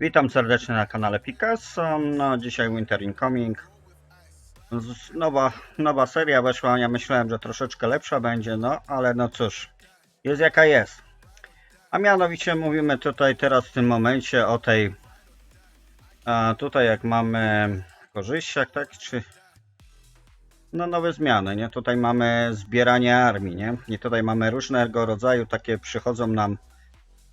Witam serdecznie na kanale Picasso. No, dzisiaj Winter Incoming. Nowa, nowa seria weszła. Ja myślałem, że troszeczkę lepsza będzie, no ale no cóż, jest jaka jest. A mianowicie mówimy tutaj teraz w tym momencie o tej. Tutaj jak mamy korzyściach, tak? Czy. No nowe zmiany, nie? Tutaj mamy zbieranie armii, nie? I tutaj mamy różnego rodzaju takie przychodzą nam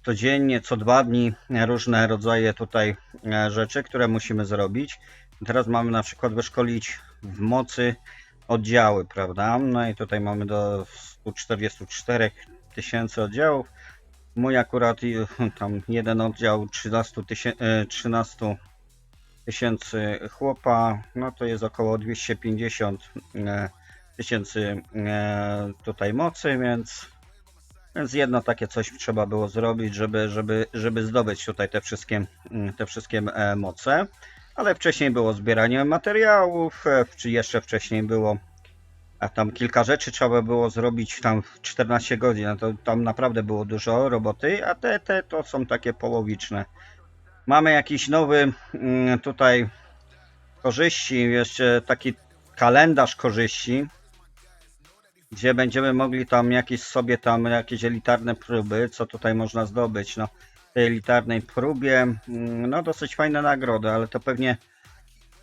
codziennie, co dwa dni różne rodzaje tutaj e, rzeczy, które musimy zrobić. Teraz mamy na przykład wyszkolić w mocy oddziały, prawda? No i tutaj mamy do 144 tysięcy oddziałów. Mój akurat tam jeden oddział 13 tysięcy 13 tysięcy chłopa, no to jest około 250 e, tysięcy e, tutaj mocy, więc więc jedno takie coś trzeba było zrobić, żeby, żeby, żeby zdobyć tutaj te wszystkie, mm, te wszystkie e, moce. Ale wcześniej było zbieranie materiałów, e, czy jeszcze wcześniej było a tam kilka rzeczy trzeba było zrobić tam w 14 godzin. To tam naprawdę było dużo roboty, a te, te to są takie połowiczne. Mamy jakiś nowy mm, tutaj korzyści, jeszcze taki kalendarz korzyści gdzie będziemy mogli tam jakieś sobie tam jakieś elitarne próby, co tutaj można zdobyć. No, w tej elitarnej próbie, mm, no dosyć fajne nagrody, ale to pewnie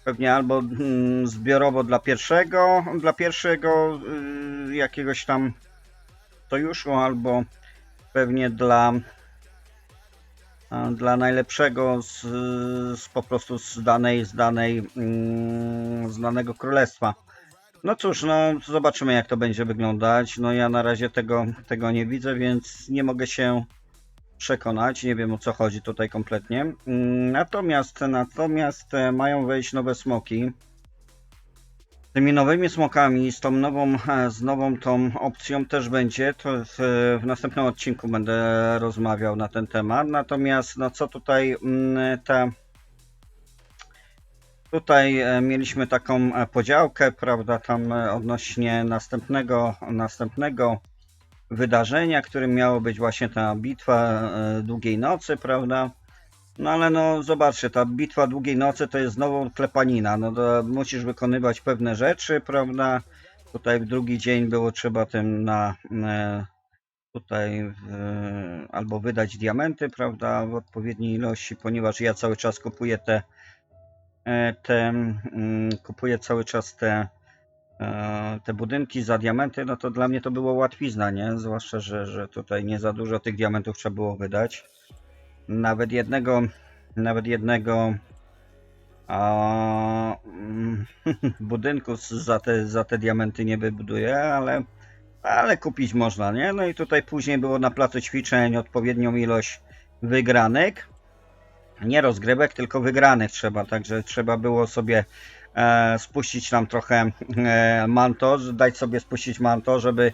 pewnie albo mm, zbiorowo dla pierwszego, dla pierwszego y, jakiegoś tam sojuszu, albo pewnie dla dla najlepszego z, z po prostu z danej, z danej, mm, z danego królestwa. No cóż, no zobaczymy jak to będzie wyglądać. No ja na razie tego, tego nie widzę, więc nie mogę się przekonać. Nie wiem o co chodzi tutaj kompletnie. Mm, Natomiast, natomiast e, mają wejść nowe smoki. Tymi nowymi smokami, z tą nową, e, z nową tą opcją też będzie. To w, w następnym odcinku będę rozmawiał na ten temat. Natomiast, no co tutaj mm, te Tutaj e, mieliśmy taką e, podziałkę, prawda, tam e, odnośnie następnego, następnego wydarzenia, którym miało być właśnie ta bitwa długiej nocy, prawda. No ale no zobaczcie, ta bitwa długiej nocy to jest znowu klepanina, no to musisz wykonywać pewne rzeczy, prawda. Tutaj w drugi dzień było trzeba tym na tutaj w, albo wydać diamenty, prawda, w odpowiedniej ilości, ponieważ ja cały czas kupuję te te, mm, kupuję cały czas te, e, te budynki za diamenty, no to dla mnie to było łatwizna, nie? Zwłaszcza, że, że tutaj nie za dużo tych diamentów trzeba było wydać. Nawet jednego, nawet jednego a, mm, budynku za te, za te diamenty nie wybuduję, ale, ale kupić można, nie? No i tutaj później było na placu ćwiczeń odpowiednią ilość wygranek nie rozgrywek, tylko wygranych trzeba, także trzeba było sobie e, spuścić nam trochę e, manto, dać sobie spuścić manto, żeby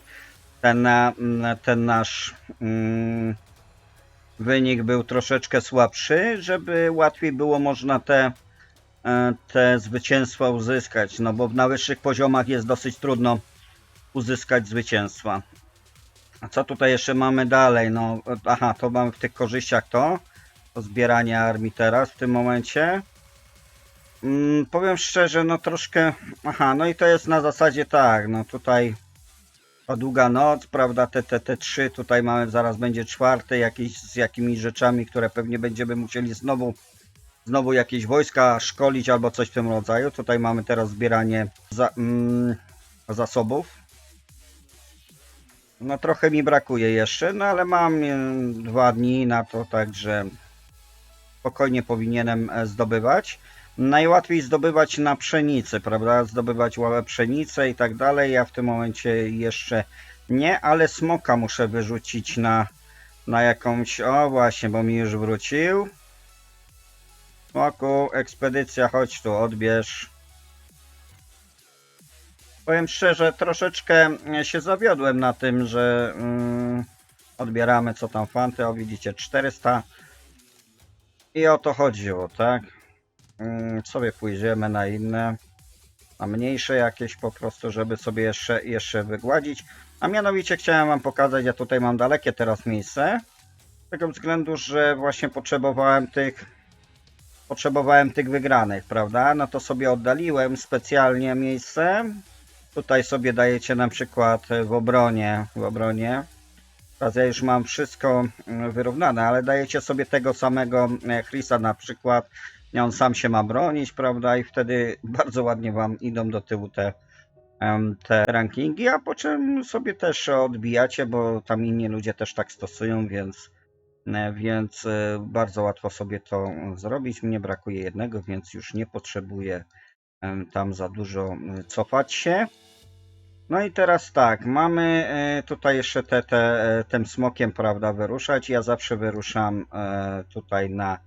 ten, e, ten nasz mm, wynik był troszeczkę słabszy, żeby łatwiej było można te, e, te zwycięstwa uzyskać, no bo na wyższych poziomach jest dosyć trudno uzyskać zwycięstwa. A co tutaj jeszcze mamy dalej? No, aha, to mamy w tych korzyściach to to zbieranie armii teraz w tym momencie. Mm, powiem szczerze, no troszkę. Aha, no i to jest na zasadzie tak, no tutaj o długa noc, prawda? Te, te, te trzy, tutaj mamy, zaraz będzie czwarte, jakieś z jakimiś rzeczami, które pewnie będziemy musieli znowu, znowu jakieś wojska szkolić albo coś w tym rodzaju. Tutaj mamy teraz zbieranie za, mm, zasobów. No trochę mi brakuje jeszcze, no ale mam e, dwa dni na to, także spokojnie powinienem e, zdobywać. Najłatwiej zdobywać na pszenicy, prawda? Zdobywać ławę pszenicę i tak dalej. Ja w tym momencie jeszcze nie, ale smoka muszę wyrzucić na, na jakąś. O, właśnie, bo mi już wrócił. Smoku, ekspedycja, chodź tu, odbierz. Powiem szczerze, troszeczkę się zawiodłem na tym, że mm, odbieramy co tam fanty. O, widzicie, 400 i o to chodziło, tak? Mm, Sobie pójdziemy na inne, na mniejsze jakieś po prostu, żeby sobie jeszcze, jeszcze wygładzić. A mianowicie chciałem Wam pokazać, ja tutaj mam dalekie teraz miejsce. Z tego względu, że właśnie potrzebowałem tych potrzebowałem tych wygranych, prawda? No to sobie oddaliłem specjalnie miejsce. Tutaj sobie dajecie na przykład w obronie, w obronie. Teraz ja już mam wszystko mm, wyrównane, ale dajecie sobie tego samego e, Chrisa na przykład. i On sam się ma bronić, prawda? I wtedy bardzo ładnie wam idą do tyłu te, te rankingi, a po czym sobie też odbijacie, bo tam inni ludzie też tak stosują, więc, e, więc e, bardzo łatwo sobie to zrobić. Mnie brakuje jednego, więc już nie potrzebuję tam za dużo m, cofać się. No i teraz tak, mamy e, tutaj jeszcze te, te, e, tym smokiem, prawda, wyruszać. Ja zawsze wyruszam e, tutaj na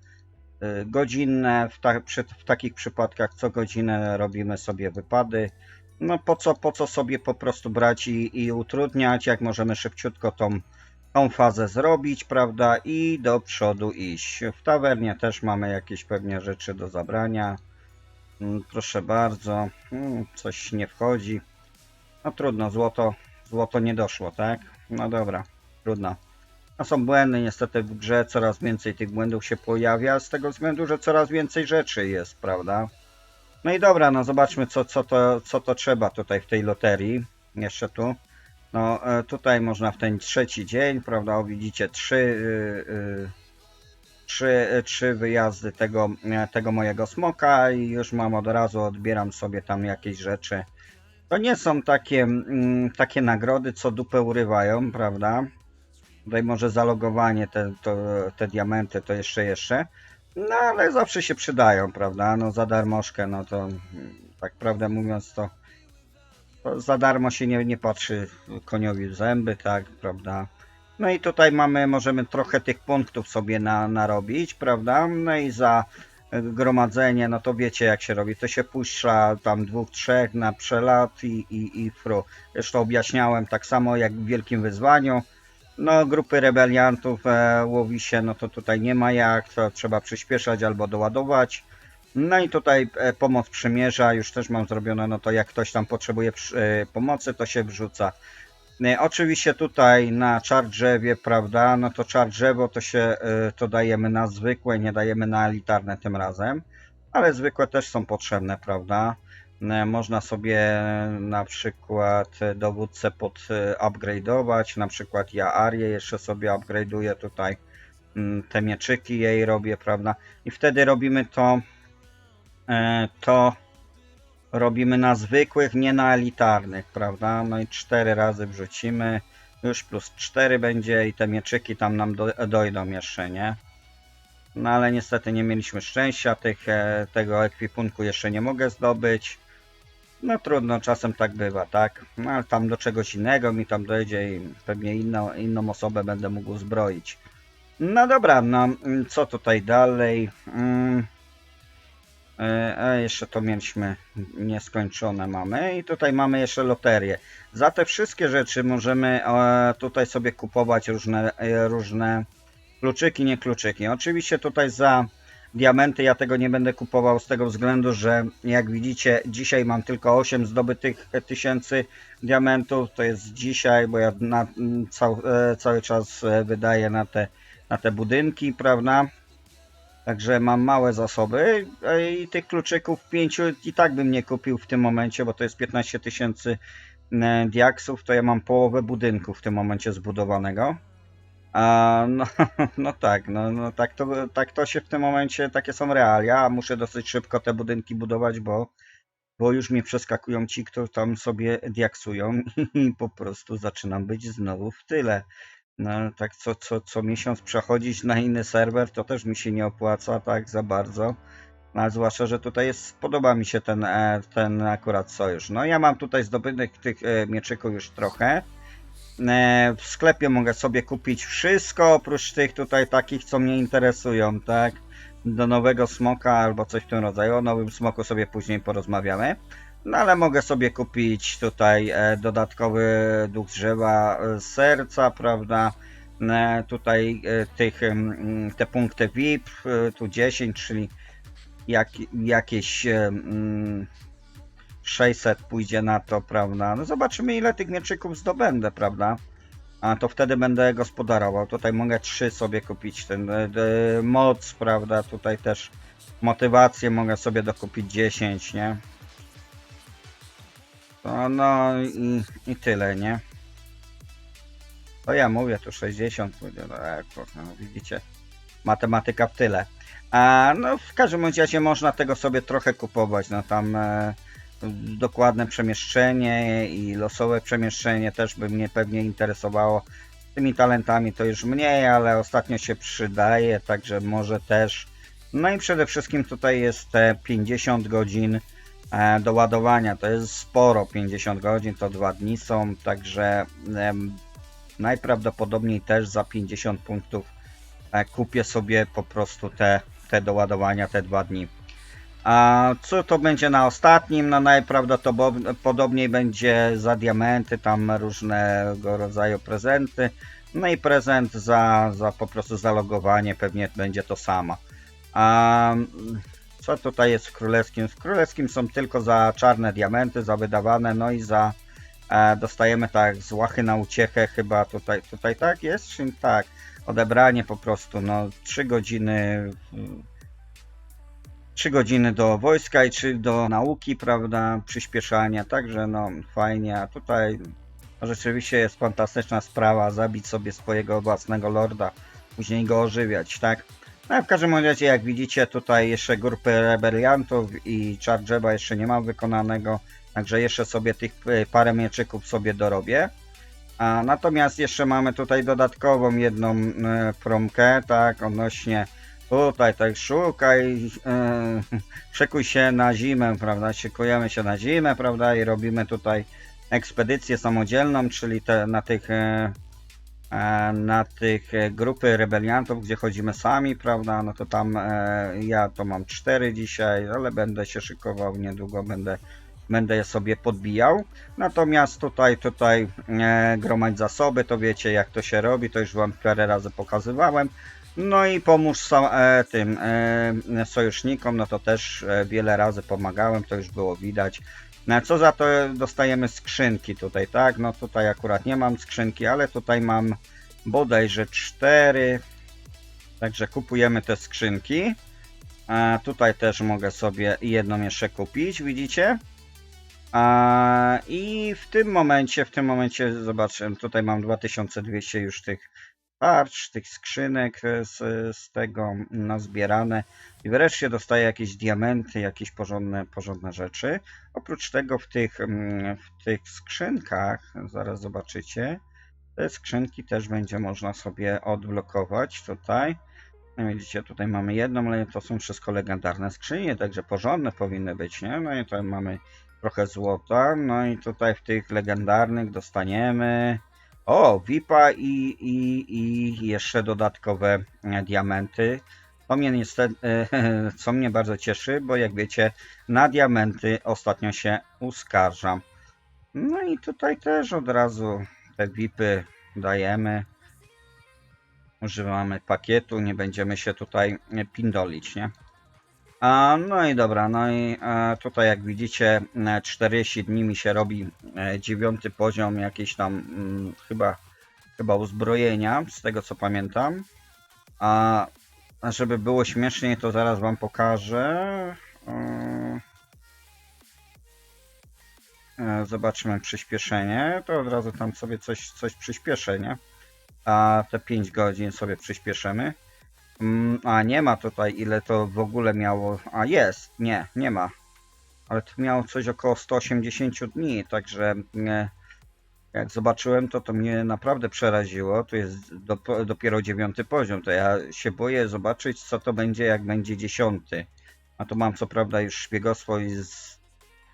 godzinne. W, ta, przy, w takich przypadkach co godzinę robimy sobie wypady. No po co, po co sobie po prostu brać i, i utrudniać, jak możemy szybciutko tą, tą fazę zrobić, prawda, i do przodu iść. W tawernie też mamy jakieś pewnie rzeczy do zabrania. Mm, Proszę bardzo, Mm, coś nie wchodzi. No trudno, złoto, złoto nie doszło, tak? No dobra, trudno. No są błędy, niestety w grze coraz więcej tych błędów się pojawia, z tego względu, że coraz więcej rzeczy jest, prawda? No i dobra, no zobaczmy co, co, to, co to trzeba tutaj w tej loterii. Jeszcze tu. No e, tutaj można w ten trzeci dzień, prawda? O, widzicie, trzy, y, y, trzy, y, trzy wyjazdy tego, e, tego mojego smoka i już mam od razu, odbieram sobie tam jakieś rzeczy. To nie są takie, mm, takie nagrody, co dupę urywają, prawda? Tutaj może zalogowanie, te, to, te diamenty to jeszcze, jeszcze. No ale zawsze się przydają, prawda? No za darmożkę, no to mm, tak prawdę mówiąc to, to za darmo się nie, nie patrzy koniowi w zęby, tak, prawda? No i tutaj mamy, możemy trochę tych punktów sobie na, narobić, prawda? No i za gromadzenie, no to wiecie jak się robi. To się puszcza tam dwóch, trzech na przelat i, i, i fru. Zresztą objaśniałem tak samo jak w Wielkim Wyzwaniu. No grupy rebeliantów e, łowi się, no to tutaj nie ma jak, to trzeba przyspieszać albo doładować. No i tutaj e, pomoc przymierza, już też mam zrobione, no to jak ktoś tam potrzebuje przy- e, pomocy, to się wrzuca. E, Oczywiście tutaj na czar drzewie, prawda, no to czar drzewo to się, e, to dajemy na zwykłe, nie dajemy na elitarne tym razem, ale zwykłe też są potrzebne, prawda. E, Można sobie na przykład dowódcę pod upgrade'ować, na przykład ja Arię jeszcze sobie upgrade'uję tutaj, mm, te mieczyki jej robię, prawda, i wtedy robimy to, to robimy na zwykłych, nie na elitarnych, prawda? No i cztery razy wrzucimy, już plus 4 będzie i te mieczyki tam nam do, dojdą jeszcze, nie? No ale niestety nie mieliśmy szczęścia, tych, e, tego ekwipunku jeszcze nie mogę zdobyć. No trudno, czasem tak bywa, tak? No ale tam do czegoś innego mi tam dojdzie i pewnie inną, inną osobę będę mógł zbroić. No dobra, no co tutaj dalej? Mm. E, A jeszcze to mieliśmy nieskończone mamy i tutaj mamy jeszcze loterię. Za te wszystkie rzeczy możemy e, tutaj sobie kupować różne, e, różne kluczyki, nie kluczyki. Oczywiście tutaj za diamenty ja tego nie będę kupował z tego względu, że jak widzicie dzisiaj mam tylko 8 zdobytych tysięcy diamentów. To jest dzisiaj, bo ja na, cał, e, cały czas wydaję na te, na te budynki, prawda? Także mam małe zasoby e, i tych kluczyków pięciu i tak bym nie kupił w tym momencie, bo to jest 15 tysięcy e, diaksów, to ja mam połowę budynku w tym momencie zbudowanego. A, no, no tak, no, no tak, to, tak to się w tym momencie, takie są realia, muszę dosyć szybko te budynki budować, bo, bo już mnie przeskakują ci, którzy tam sobie diaksują i po prostu zaczynam być znowu w tyle. No tak co, co, co miesiąc przechodzić na inny serwer to też mi się nie opłaca tak za bardzo. No, zwłaszcza, że tutaj jest, podoba mi się ten, e, ten akurat sojusz. No ja mam tutaj zdobytych tych e, mieczyków już trochę. E, W sklepie mogę sobie kupić wszystko oprócz tych tutaj takich, co mnie interesują, tak? Do nowego smoka albo coś w tym rodzaju. O nowym smoku sobie później porozmawiamy. No ale mogę sobie kupić tutaj e, dodatkowy duch drzewa e, serca, prawda? E, tutaj tych, mm, te punkty VIP, tu 10, czyli jak, jakieś e, mm, 600 pójdzie na to, prawda? No zobaczymy ile tych mieczyków zdobędę, prawda? A to wtedy będę gospodarował. Tutaj mogę 3 sobie kupić, ten moc, prawda? Tutaj też motywację mogę sobie dokupić 10, nie? To no i, i tyle, nie? To ja mówię, tu 60 będzie, no, e, no widzicie, matematyka w tyle. A no w każdym razie można tego sobie trochę kupować, no tam e, dokładne przemieszczenie i losowe przemieszczenie też by mnie pewnie interesowało. Tymi talentami to już mniej, ale ostatnio się przydaje, także może też. No i przede wszystkim tutaj jest te 50 godzin do ładowania. To jest sporo, 50 godzin to dwa dni są, także najprawdopodobniej też za 50 punktów e, kupię sobie po prostu te, te do ładowania te dwa dni. A co to będzie na ostatnim? No najprawdopodobniej będzie za diamenty, tam różnego rodzaju prezenty. No i prezent za, za po prostu zalogowanie pewnie będzie to samo. A co tutaj jest w królewskim? W królewskim są tylko za czarne diamenty, za wydawane, no i za e, dostajemy tak z łachy na uciechę chyba tutaj, tutaj tak jest? Czy tak? Odebranie po prostu, no 3 godziny mm, 3 godziny do wojska i 3 do nauki, prawda, przyspieszania, także no fajnie, a tutaj rzeczywiście jest fantastyczna sprawa, zabić sobie swojego własnego lorda, później go ożywiać, tak? No w każdym razie, jak widzicie, tutaj jeszcze grupy rebeliantów i Chargeba jeszcze nie mam wykonanego, także jeszcze sobie tych y, parę mieczyków sobie dorobię. A natomiast jeszcze mamy tutaj dodatkową jedną y, promkę, tak, odnośnie Tutaj tak szukaj, yy, szykuj się na zimę, prawda? Szykujemy się na zimę, prawda? I robimy tutaj ekspedycję samodzielną, czyli te, na tych e, e, na tych e, grupy rebeliantów, gdzie chodzimy sami, prawda? No to tam e, ja to mam cztery dzisiaj, ale będę się szykował niedługo, będę będę je sobie podbijał. Natomiast tutaj, tutaj e, gromadź zasoby, to wiecie jak to się robi, to już wam parę razy pokazywałem. No i pomóż e, tym e, sojusznikom, no to też e, wiele razy pomagałem, to już było widać. No, co za to dostajemy skrzynki tutaj, tak? No tutaj akurat nie mam skrzynki, ale tutaj mam bodajże cztery. Także kupujemy te skrzynki. A tutaj też mogę sobie jedną jeszcze kupić, widzicie? A, I w tym momencie, w tym momencie, zobaczę, tutaj mam 2200 już tych tarcz, tych skrzynek e, z, z tego nazbierane i wreszcie dostaję jakieś diamenty, jakieś porządne, porządne rzeczy. Oprócz tego w tych, mm, w tych skrzynkach, zaraz zobaczycie, te skrzynki też będzie można sobie odblokować tutaj. No Widzicie, tutaj mamy jedną, ale to są wszystko legendarne skrzynie, także porządne powinny być, nie? No i tutaj mamy trochę złota, no i tutaj w tych legendarnych dostaniemy o, VIPa i, i, i jeszcze dodatkowe e, diamenty. To mnie niestety, e, co mnie bardzo cieszy, bo jak wiecie, na diamenty ostatnio się uskarżam. No i tutaj też od razu te VIPy dajemy. Używamy pakietu, nie będziemy się tutaj pindolić, nie? No i dobra, no i e, tutaj jak widzicie e, 40 dni mi się robi e, dziewiąty poziom jakiś tam mm, chyba, chyba uzbrojenia, z tego co pamiętam. A żeby było śmieszniej, to zaraz wam pokażę. E, e, Zobaczymy przyspieszenie, to od razu tam sobie coś, coś przyspieszę, nie? A te 5 godzin sobie przyspieszymy. Mm, A nie ma tutaj ile to w ogóle miało. A jest, nie, nie ma. Ale to miało coś około 180 dni, także nie, jak zobaczyłem to, to mnie naprawdę przeraziło. Tu jest do, dopiero dziewiąty poziom. To ja się boję zobaczyć, co to będzie, jak będzie dziesiąty. A tu mam co prawda już szpiegostwo i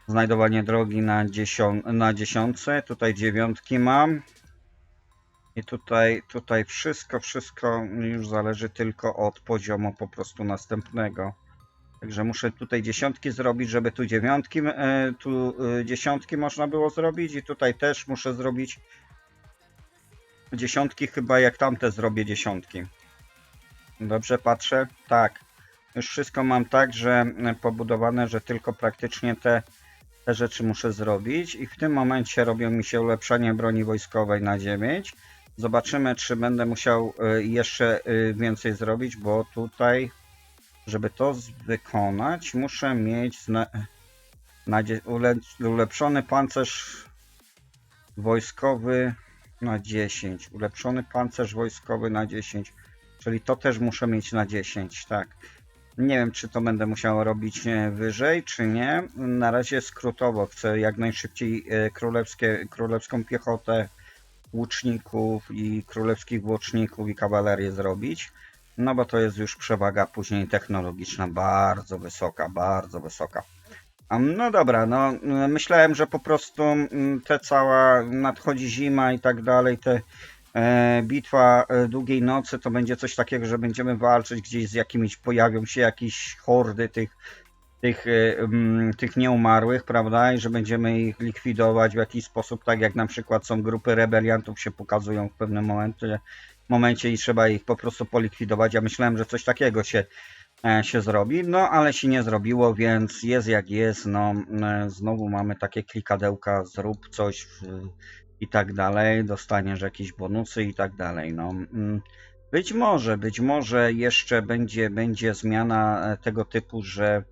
znajdowanie drogi na, dziesią, na. Tutaj dziewiątki mam. I tutaj, tutaj wszystko, wszystko już zależy tylko od poziomu po prostu następnego. Także muszę tutaj dziesiątki zrobić, żeby tu dziewiątki, e, tu e, dziesiątki można było zrobić i tutaj też muszę zrobić dziesiątki chyba jak tamte zrobię dziesiątki. Dobrze patrzę? Tak. Już wszystko mam tak, że e, pobudowane, że tylko praktycznie te, te rzeczy muszę zrobić i w tym momencie robią mi się ulepszenie broni wojskowej na 9 Zobaczymy, czy będę musiał y, jeszcze y, więcej zrobić, bo tutaj żeby to wykonać, muszę mieć ulepszony pancerz wojskowy na 10. Ulepszony pancerz wojskowy na 10. Czyli to też muszę mieć na 10, tak. Nie wiem, czy to będę musiał robić e, wyżej, czy nie. Na razie skrótowo chcę jak najszybciej e, królewskie, królewską piechotę, łuczników i królewskich włóczników i kawalerię zrobić. No bo to jest już przewaga później technologiczna bardzo wysoka, bardzo wysoka. No dobra, no mm, myślałem, że po prostu mm, te cała nadchodzi zima i tak dalej, te e, bitwa e, długiej nocy to będzie coś takiego, że będziemy walczyć gdzieś z jakimiś, pojawią się jakieś hordy tych, tych, e, mm, tych nieumarłych, prawda, i że będziemy ich likwidować w jakiś sposób, tak jak na przykład są grupy rebeliantów się pokazują w pewnym momencie, momencie i trzeba ich po prostu polikwidować. Ja myślałem, że coś takiego się e, się zrobi, no ale się nie zrobiło, więc jest jak jest, no znowu mamy takie klikadełka, zrób coś w, i tak dalej, dostaniesz jakieś bonusy i tak dalej, no. Być może, być może jeszcze będzie, będzie zmiana e, tego typu, że,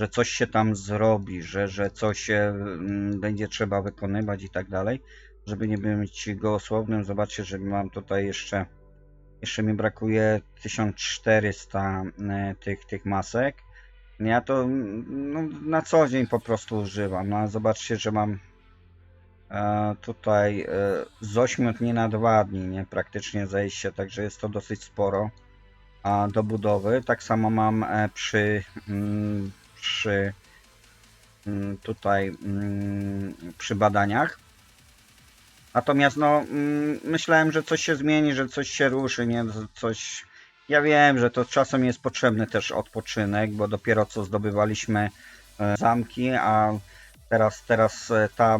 że coś się tam zrobi, że, że coś się mm, będzie trzeba wykonywać i tak dalej, żeby nie być gołosłownym, zobaczcie, że mam tutaj jeszcze jeszcze mi brakuje 1400 e, tych, tych masek. Ja to mm, no, na co dzień po prostu używam. No, zobaczcie, że mam e, tutaj e, z 8 dni na 2 dni, nie? Praktycznie zejście, także jest to dosyć sporo a, do budowy. Tak samo mam e, przy, mm, przy mm, tutaj mm, przy badaniach. Natomiast no, mm, myślałem, że coś się zmieni, że coś się ruszy, nie? Coś. Ja wiem, że to czasem jest potrzebny też odpoczynek, bo dopiero co zdobywaliśmy e, zamki, a teraz, teraz e, ta,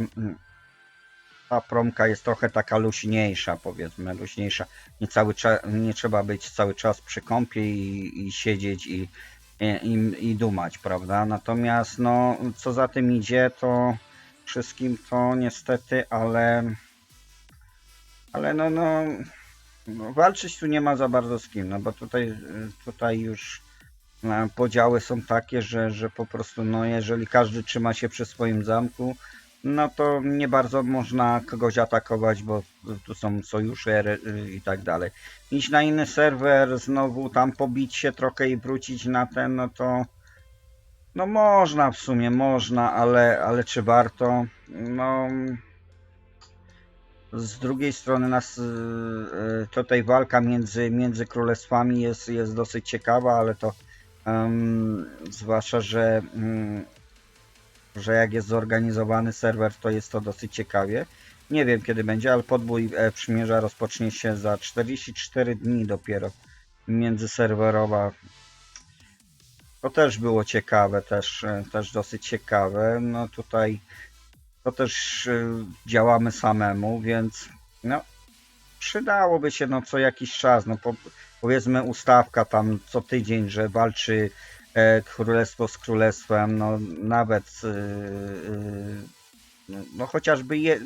ta promka jest trochę taka luźniejsza, powiedzmy, luźniejsza. Nie, cały nie trzeba być cały czas przy kąpie i, i siedzieć i, i, i dumać, prawda? Natomiast no, co za tym idzie, to wszystkim to niestety, ale ale no, no, no walczyć tu nie ma za bardzo z kim, no bo tutaj, tutaj już e, podziały są takie, że, że po prostu no jeżeli każdy trzyma się przy swoim zamku, no to nie bardzo można kogoś atakować, bo tu są sojusze i tak dalej. Iść na inny serwer, znowu tam pobić się trochę i wrócić na ten, no to no można w sumie, można, ale, ale czy warto? No z drugiej strony nas y, y, tutaj walka między, między królestwami jest, jest dosyć ciekawa, ale to em, zwłaszcza, że, mm, że jak jest zorganizowany serwer, to jest to dosyć ciekawie. Nie wiem kiedy będzie, ale podbój e, przymierza rozpocznie się za 44 dni dopiero międzyserwerowa. To też było ciekawe, też, e, też dosyć ciekawe. No tutaj to też y, działamy samemu, więc no przydałoby się no co jakiś czas, no po, powiedzmy ustawka tam co tydzień, że walczy e, królestwo z królestwem, no nawet y, y, no, chociażby je,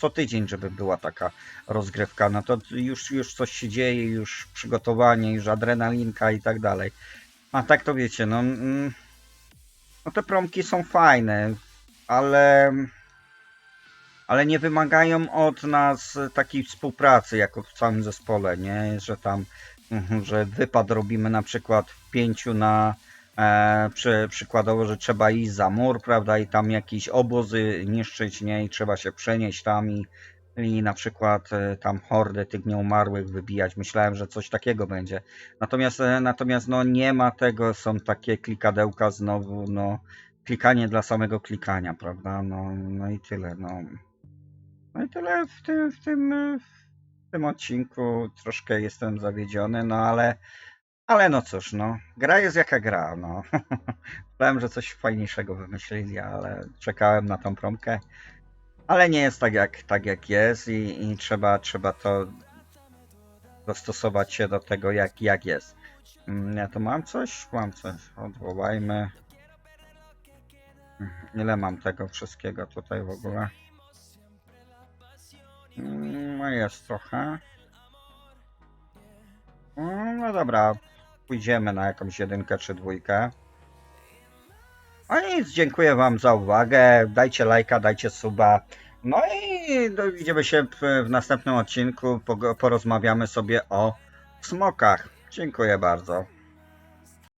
co tydzień, żeby była taka rozgrywka, no to już, już coś się dzieje, już przygotowanie, już adrenalinka i tak dalej. A tak to wiecie, no, mm, no te promki są fajne, ale ale nie wymagają od nas takiej współpracy jako w całym zespole, nie? Że tam, że wypad robimy na przykład w pięciu na e, przy, przykładowo, że trzeba iść za mur, prawda, i tam jakieś obozy niszczyć, nie? I trzeba się przenieść tam i, i na przykład e, tam hordy tych nieumarłych wybijać. Myślałem, że coś takiego będzie. Natomiast, e, natomiast no nie ma tego, są takie klikadełka znowu, no klikanie dla samego klikania, prawda? No, no i tyle. No, no i tyle w tym, w tym, w tym odcinku. Troszkę jestem zawiedziony, no ale, ale no cóż, no, gra jest jaka gra, no. Myślałem, że coś fajniejszego wymyślili, ale czekałem na tą promkę. Ale nie jest tak jak, tak jak jest i, i trzeba, trzeba to dostosować się do tego, jak, jak jest. Mm, Ja tu mam coś? Mam coś. Odwołajmy. Mhm, Ile mam tego wszystkiego tutaj w ogóle? Mm, No jest trochę. Mm, No dobra. pójdziemy na jakąś jedynkę czy dwójkę. A nic, dziękuję Wam za uwagę. Dajcie lajka, dajcie suba. No i no, widzimy się w, następnym odcinku. Porozmawiamy sobie o smokach. Dziękuję bardzo.